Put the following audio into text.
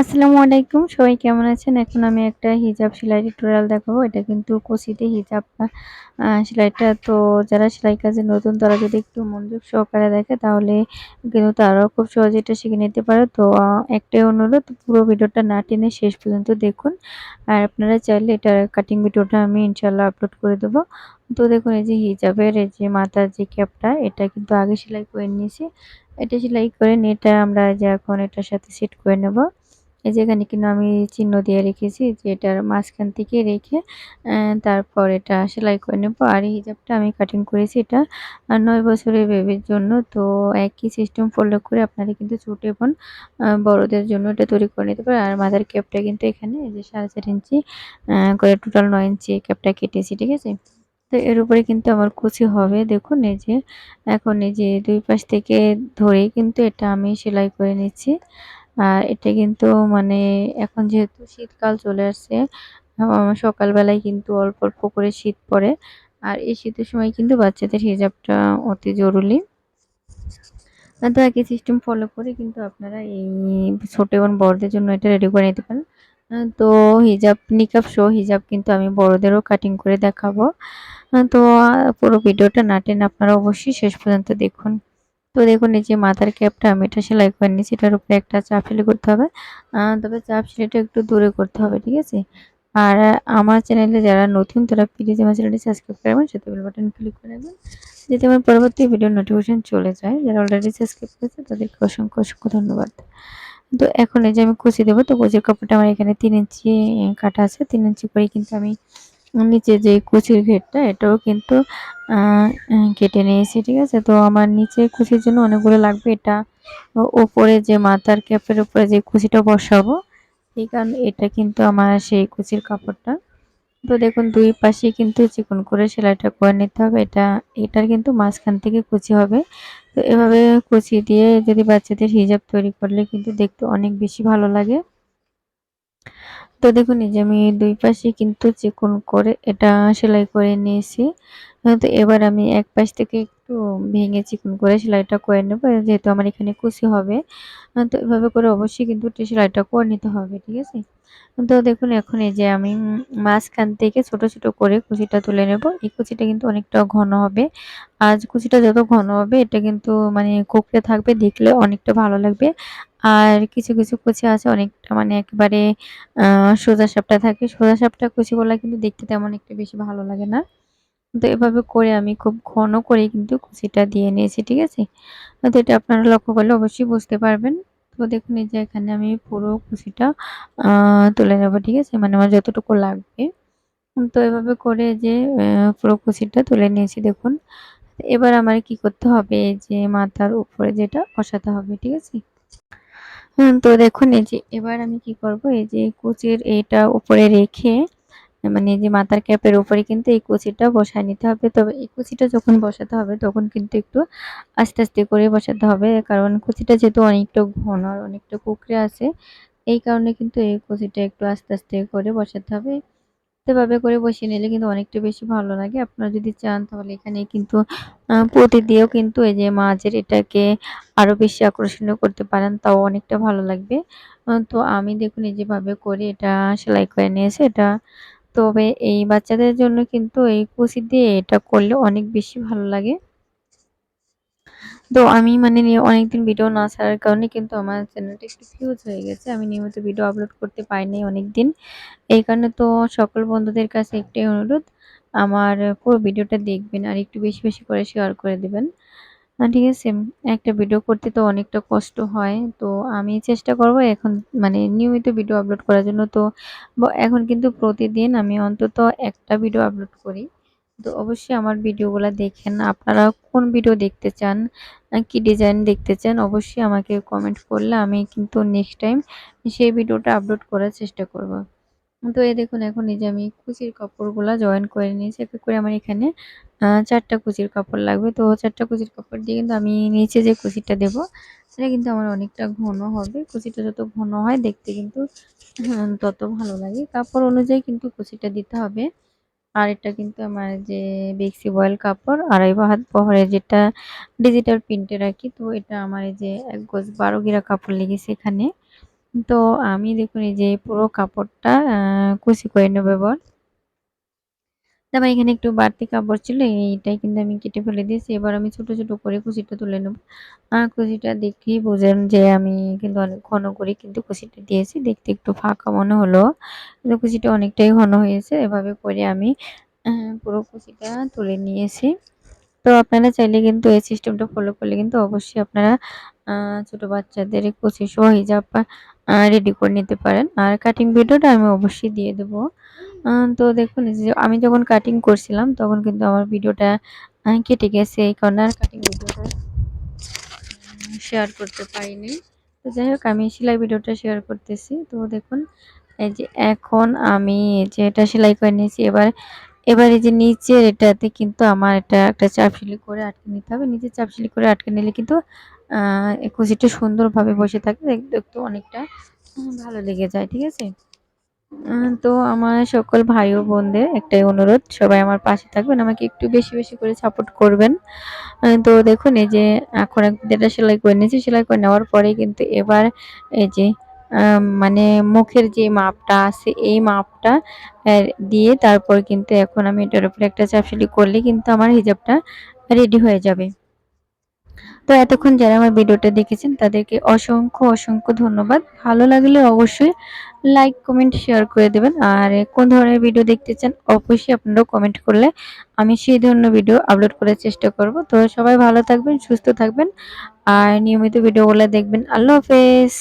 আসসালামু আলাইকুম সবাই কেমন আছেন? এখন আমি একটা হিজাব সেলাই টিউটোরিয়াল দেখাবো। এটা কিন্তু কুচিতে হিজাব সেলাইটা তো যারা সেলাই কাজে নতুন, তারা যদি একটু মনোযোগ সহকারে দেখে, তাহলে কিন্তু তারাও খুব সহজে এটা শিখে নিতে পারে। তো একটাই অনুরোধ, পুরো ভিডিওটা না টেনে শেষ পর্যন্ত দেখুন। আর আপনারা চাইলে এটার কাটিং ভিডিওটা আমি ইনশাল্লাহ আপলোড করে দেবো। তো দেখুন, এই যে হিজাবের, এই যে মাথার যে ক্যাপটা, এটা কিন্তু আগে সেলাই করে নিয়েছি। এটা সেলাই করে নিয়ে এটা আমরা যে এখন এটার সাথে সেট করে নেব। এই যে এখানে কিন্তু আমি চিহ্ন দিয়ে রেখেছি যে এটার মাঝখান থেকে রেখে তারপর এটা সেলাই করে নেব। আর এই হিজাবটা আমি কাটিং করেছি এটা নয় বছরের বেবির জন্য। তো একই সিস্টেম ফলো করে আপনারা কিন্তু ছোট এবং বড়দের জন্য এটা তৈরি করে নিতে পারেন। আর মাদার ক্যাপটা কিন্তু এখানে, এই যে সাড়ে চার ইঞ্চি করে টোটাল নয় ইঞ্চি ক্যাপটা কেটেছি, ঠিক আছে? তো এর উপরে কিন্তু আমার কুচি হবে। দেখুন, এই যে, এখন এই যে দুই পাশ থেকে ধরেই কিন্তু এটা আমি সেলাই করে নিচ্ছি। আর এটা কিন্তু মানে এখন যেহেতু শীতকাল চলে আসছে সকালবেলায় কিন্তু অল্প অল্প করে শীত পড়ে। আর এই শীতের সময় কিন্তু বাচ্চাদের হিজাবটা অতি জরুরি। তো একই সিস্টেম ফলো করে কিন্তু আপনারা এই ছোট এবং বড়দের জন্য এটা রেডি করে নিতে পারেন। তো হিজাব নিকাব শো হিজাব কিন্তু আমি বড়দেরও কাটিং করে দেখাবো। তো পুরো ভিডিওটা নাটেন আপনারা অবশ্যই শেষ পর্যন্ত দেখুন। তো দেখুন, এই যে মাথার ক্যাপটা আমি এটা সেলাই করে নিয়েছি, এটার উপরে একটা চাপ সেলাই করতে হবে। তবে চাপ সেলাইটা একটু দূরে করতে হবে, ঠিক আছে? আর আমার চ্যানেলে যারা নতুন, তারা প্লিজ আমার চ্যানেলটি সাবস্ক্রাইব করবেন সাথে বেল বাটন ক্লিক করে দেবেন যাতে আমার পরবর্তী ভিডিও নোটিফিকেশন চলে যায়। যারা অলরেডি সাবস্ক্রাইব করেছে, তাদেরকে অসংখ্য অসংখ্য ধন্যবাদ। তো এখন এই যে আমি কুচি দেবো, তো কুচির কাপড়টা আমার এখানে তিন ইঞ্চি কাটা আছে, তিন ইঞ্চি করে কিন্তু আমি নিচে যে কুচির ঘেরটা, এটাও কিন্তু কেটে নিয়েছি, ঠিক আছে? তো আমার নিচে কুচির জন্য অনেকগুলো লাগবে। এটা ওপরে যে মাথার ক্যাপের উপরে যে কুচিটা বসাবো, এই কারণে এটা কিন্তু আমার সেই কুচির কাপড়টা। তো দেখুন, দুই পাশে কিন্তু চিকন করে সেলাইটা করে নিতে হবে। এটা, এটার কিন্তু মাঝখান থেকে কুচি হবে। তো এভাবে কুচি দিয়ে যদি বাচ্চাদের হিজাব তৈরি করলে কিন্তু দেখতে অনেক বেশি ভালো লাগে। তো দেখুন, এই যে আমি দুই পাশে কিন্তু চিকন করে এটা সেলাই করে নিয়েছি। তো এবার আমি এক পাশ থেকে একটু ভেঙে চিকন করে সেলাইটা করে নেব যেহেতু আমার এখানে কুচি হবে। তো এভাবে করে অবশ্যই কিন্তু সেলাইটা করে নিতে হবে, ঠিক আছে? তো দেখুন, এখন এই যে আমি মাঝখান থেকে ছোট ছোট করে কুচিটা তুলে নেব। এই কুচিটা কিন্তু অনেকটা ঘন হবে। আজ কুচিটা যত ঘন হবে, এটা কিন্তু মানে কোকড়ে থাকবে, দেখলে অনেকটা ভালো লাগবে। আর কিছু কিছু কুচি আছে অনেকটা মানে একেবারে সোজা সাপটা থাকে। সোজা সাপটা কুচিগুলা কিন্তু দেখতে তেমন একটা বেশি ভালো লাগে না। তো এভাবে করে আমি খুব ঘন করে কিন্তু কুচিটা দিয়ে নিয়েছি, ঠিক আছে? তো এটা আপনারা লক্ষ্য করলে অবশ্যই বুঝতে পারবেন। তো দেখুন, এই যে এখানে আমি পুরো কুচিটা তুলে নেব, ঠিক আছে? মানে আমার যতটুকু লাগবে। তো এভাবে করে যে পুরো কুচিটা তুলে নিয়েছি, দেখুন। এবার আমার কি করতে হবে? যে মাথার উপরে যেটা বসাতে হবে, ঠিক আছে? তো দেখুন, এই যে এবার আমি কি করব? এই যে কুচির এটা উপরে রেখে মানে যে মাথার ক্যাপের উপরে কিন্তু এই কুচিটা বসায় নিতে হবে। তবে এই কুচিটা যখন বসাতে হবে, তখন কিন্তু একটু আস্তে আস্তে করে বসাতে হবে। কারণ কুচিটা যেহেতু অনেকটা ঘন আর অনেকটা কুকড়ে আছে, এই কারণে কিন্তু এই কুচিটা একটু আস্তে আস্তে করে বসাতে হবে। এভাবে করে বসিয়ে নিলে কিন্তু অনেকটা বেশি ভালো লাগে। আপনারা যদি চান তাহলে এখানে কিন্তু প্রতি দিয়েও কিন্তু এই যে মাছের এটাকে আরও বেশি আকর্ষণীয় করতে পারেন, তাও অনেকটা ভালো লাগবে। তো আমি দেখুন এই যেভাবে করে এটা সেলাই করে নিয়েছে। এটা তবে এই বাচ্চাদের জন্য কিন্তু এই কুচি দিয়ে এটা করলে অনেক বেশি ভালো লাগে। তো আমি মানে অনেকদিন ভিডিও না ছাড়ার কারণে কিন্তু আমার চ্যানেলটা একটু ফিউজ হয়ে গেছে। আমি নিয়মিত ভিডিও আপলোড করতে পারিনি অনেকদিন। এই কারণে তো সকল বন্ধুদের কাছে একটাই অনুরোধ, আমার পুরো ভিডিওটা দেখবেন আর একটু বেশি বেশি করে শেয়ার করে দেবেন। ঠিক আছে, একটা ভিডিও করতে তো অনেকটা কষ্ট হয়, তো আমি চেষ্টা করব এখন মানে নিয়মিত ভিডিও আপলোড করার জন্য, তো এখন কিন্তু প্রতিদিন আমি অন্তত একটা ভিডিও আপলোড করি। তো অবশ্যই আমার ভিডিওগুলো দেখেন, আপনারা কোন ভিডিও দেখতে চান কি ডিজাইন দেখতে চান, অবশ্যই আমাকে কমেন্ট করলে আমি কিন্তু নেক্সট টাইম সেই ভিডিওটা আপলোড করার চেষ্টা করব। তো এই দেখুন, এখন এই যে আমি কুচির কাপড়গুলো জয়েন করে নিয়েছি এক করে আমার এখানে চারটা কুচির কাপড় লাগবে। তো চারটা কুচির কাপড় দিয়ে কিন্তু আমি নিচে যে কুচিটা দেব, সেটা কিন্তু আমার অনেকটা ঘন হবে। কুচিটা যত ঘন হয় দেখতে কিন্তু তত ভালো লাগে। কাপড় অনুযায়ী কিন্তু কুচিটা দিতে হবে। আর এটা কিন্তু আমার যে বেক্সি বয়েল কাপড়, আড়াই হাত বহরে যেটা ডিজিটাল প্রিন্টের আর কি, তো এটা আমার এই যে এক গোজ বারো গিরা কাপড় লেগেছে এখানে। তো আমি দেখুন এই যে পুরো কাপড়টা কুচি করে নেব এবার। তারপর এখানে একটু বাড়তি কাপড় ছিল এইটাই কিন্তু আমি কেটে ফেলে দিয়েছি। এবার আমি ছোট, ছোট করে কুচিটা তুলে নেব। আর কুচিটা দেখেই বোঝেন যে আমি কিন্তু অনেক ঘন করে কিন্তু কুচিটা দিয়েছি। দেখতে একটু ফাঁকা মনে হলো। কিন্তু কুচিটা অনেকটাই ঘন হয়েছে। এভাবে করে আমি পুরো কুচিটা তুলে নিয়েছি। তো আপনারা চাইলে কিন্তু এই সিস্টেমটা ফলো করলে কিন্তু অবশ্যই আপনারা ছোট বাচ্চাদের কুচি সহ হিজাব রেডি করে নিতে পারেন। আর কাটিং ভিডিওটা আমি অবশ্যই দিয়ে দেব। তো দেখুন, যে আমি যখন কাটিং করছিলাম, তখন কিন্তু আমার ভিডিওটা কেটে গেছে। এই কারণে আর কাটিং ভিডিওটা শেয়ার করতে পারিনি। তো যাই হোক, আমি সেলাই ভিডিওটা শেয়ার করতেছি। তো দেখুন, এই যে এখন আমি যে এটা সেলাই করে নিয়েছি, এবার এবার এই যে নিচের এটাতে কিন্তু আমার এটা একটা চাপ সেলাই করে আটকে নিতে হবে। নিচের চাপ সেলাই করে আটকে নিলে কিন্তু কুচিটা সুন্দরভাবে বসে থাকে। দেখতে অনেকটা ভালো লেগে যায়। ঠিক আছে? তো আমার সকল ভাই ও বোনদের একটাই অনুরোধ সবাই আমার পাশে থাকবেন। আমাকে একটু বেশি, বেশি করে সাপোর্ট করবেন। তো দেখুন এই যে এখন যেটা সেলাই করে নিয়েছি, সেলাই করে নেওয়ার পরে কিন্তু এবার এই যে মানে মুখের যে মাপটা আছে এই মাপটা দিয়ে তারপর কিন্তু এখন আমি এটার উপরে একটা চাপ সেলাই করলে কিন্তু আমার হিজাবটা রেডি হয়ে যাবে। তো এতক্ষণ যারা আমার ভিডিওটা দেখেছেন তাদেরকে অসংখ্য, অসংখ্য ধন্যবাদ। ভালো লাগলে অবশ্যই লাইক, কমেন্ট, শেয়ার করে দেবেন। আর কোন ধরনের ভিডিও দেখতে চান অবশ্যই আপনারাও কমেন্ট করলে আমি সেই ধরনের ভিডিও আপলোড করার চেষ্টা করব। তো সবাই ভালো থাকবেন, সুস্থ থাকবেন আর নিয়মিত ভিডিওগুলো দেখবেন। আল্লাহ হাফেজ।